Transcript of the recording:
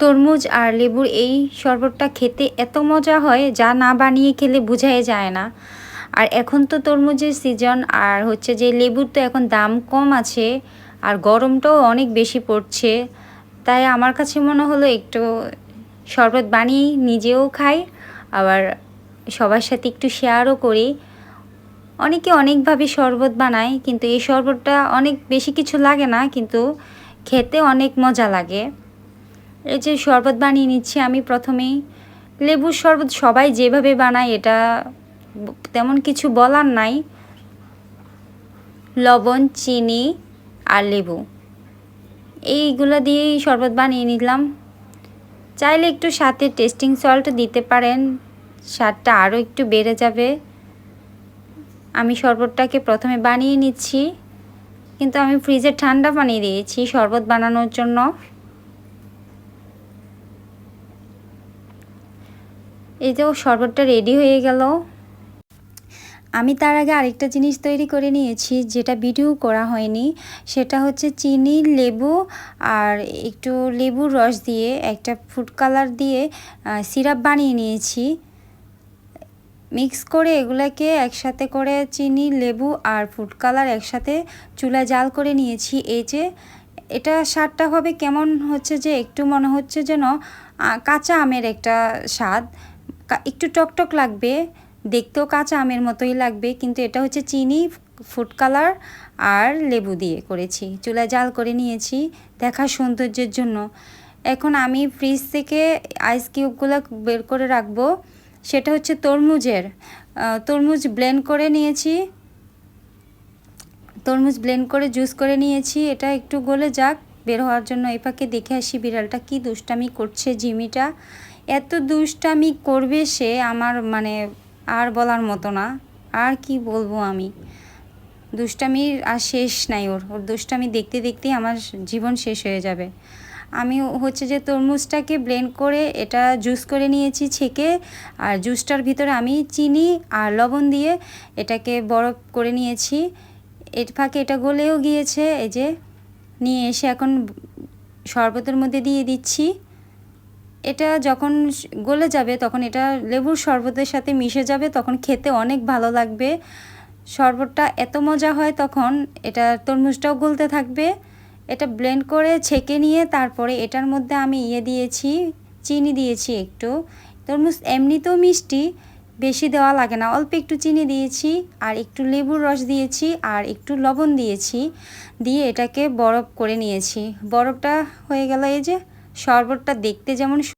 তরমুজ আর লেবুর এই শরবতটা খেতে এত মজা হয় যা না বানিয়ে খেলে বোঝাই যায় না। আর এখন তো তরমুজের সিজন আর হচ্ছে যে লেবুর তো এখন দাম কম আছে আর গরমটাও অনেক বেশি পড়ছে। তাই আমার কাছে মনে হলো একটু শরবত বানিয়ে নিজেও খাই, আবার সবার সাথে একটু শেয়ারও করি। অনেকে অনেকভাবে শরবত বানায়, কিন্তু এই শরবতটা অনেক বেশি কিছু লাগে না, কিন্তু খেতে অনেক মজা লাগে। এই যে শরবত বানিয়ে নিচ্ছি, আমি প্রথমেই লেবুর শরবত সবাই যেভাবে বানায় এটা তেমন কিছু বলার নাই। লবণ, চিনি আর লেবু। এইগুলো দিয়েই শরবত বানিয়ে নিলাম। চাইলে একটু সাথে টেস্টিং সল্ট দিতে পারেন, স্বাদটা আরও একটু বেড়ে যাবে। আমি শরবতটাকে প্রথমে বানিয়ে নিচ্ছি, কিন্তু আমি ফ্রিজে ঠান্ডা পানি দিয়েছি শরবত বানানোর জন্য। এই যে শরবতটা রেডি হয়ে গেল। আমি তার আগে আরেকটা জিনিস তৈরি করে নিয়েছি, যেটা ভিডিও করা হয়নি। সেটা হচ্ছে চিনি, লেবু আর একটু লেবুর রস দিয়ে, একটা ফুড কালার দিয়ে সিরাপ বানিয়ে নিয়েছি। মিক্স করে এগুলাকে একসাথে করে চিনি, লেবু আর ফুড কালার একসাথে চুলা জাল করে নিয়েছি। এই যে এটা স্বাদটা হবে কেমন হচ্ছে যে, একটু মনে হচ্ছে যেন কাঁচা আমের একটা স্বাদ। একটু টকটক লাগবে, দেখতেও কাঁচা আমের মতোই লাগবে, কিন্তু এটা হচ্ছে চিনি, ফুড কালার আর লেবু দিয়ে করেছি। চুলা জাল করে নিয়েছি, দেখা সৌন্দর্যের জন্য। এখন আমি ফ্রিজ থেকে আইস কিউবগুলো বের করে রাখব। সেটা হচ্ছে তরমুজের। তরমুজ ব্লেন্ড করে নিয়েছি। তরমুজ ব্লেন্ড করে জুস করে নিয়েছি। এটা একটু গলে যাক। বের হওয়ার জন্য এই পাকে দেখে আসি বিড়ালটা কি দুষ্টামি করছে জিমিটা। এত দুষ্টামি করবে সে আমার মানে আর বলার মতো না। আর কি বলব আমি? দুষ্টামির আর শেষ নাই ওর। ওর দুষ্টামি দেখতে দেখতেই আমার জীবন শেষ হয়ে যাবে। আমি হচ্ছে যে তরমুজটাকে ব্লেন্ড করে এটা জুস করে নিয়েছি ছেঁকে, আর জুসটার ভিতরে আমি চিনি আর লবণ দিয়ে এটাকে বরফ করে নিয়েছি। এর ফাঁকে এটা গলেও গিয়েছে, এই যে নিয়ে এসে এখন শরবতের মধ্যে দিয়ে দিচ্ছি। এটা যখন গলে যাবে, তখন এটা লেবুর শরবতের সাথে মিশে যাবে, তখন খেতে অনেক ভালো লাগবে। শরবতটা এত মজা হয় তখন, এটা তরমুজটাও গলতে থাকবে। এটা ব্লেন্ড করে ছেঁকে নিয়ে তারপরে এটার মধ্যে আমি ইয়ে দিয়েছি, চিনি দিয়েছি একটু। তরমুজ এমনিতেও মিষ্টি বেশি দেওয়া লাগে না। অল্প একটু চিনি দিয়েছি, আর একটু লেবুর রস দিয়েছি, আর একটু লবণ দিয়েছি, দিয়ে এটাকে বরফ করে নিয়েছি। বরফটা হয়ে গেল এই যে, শরবতটা দেখতে যেমন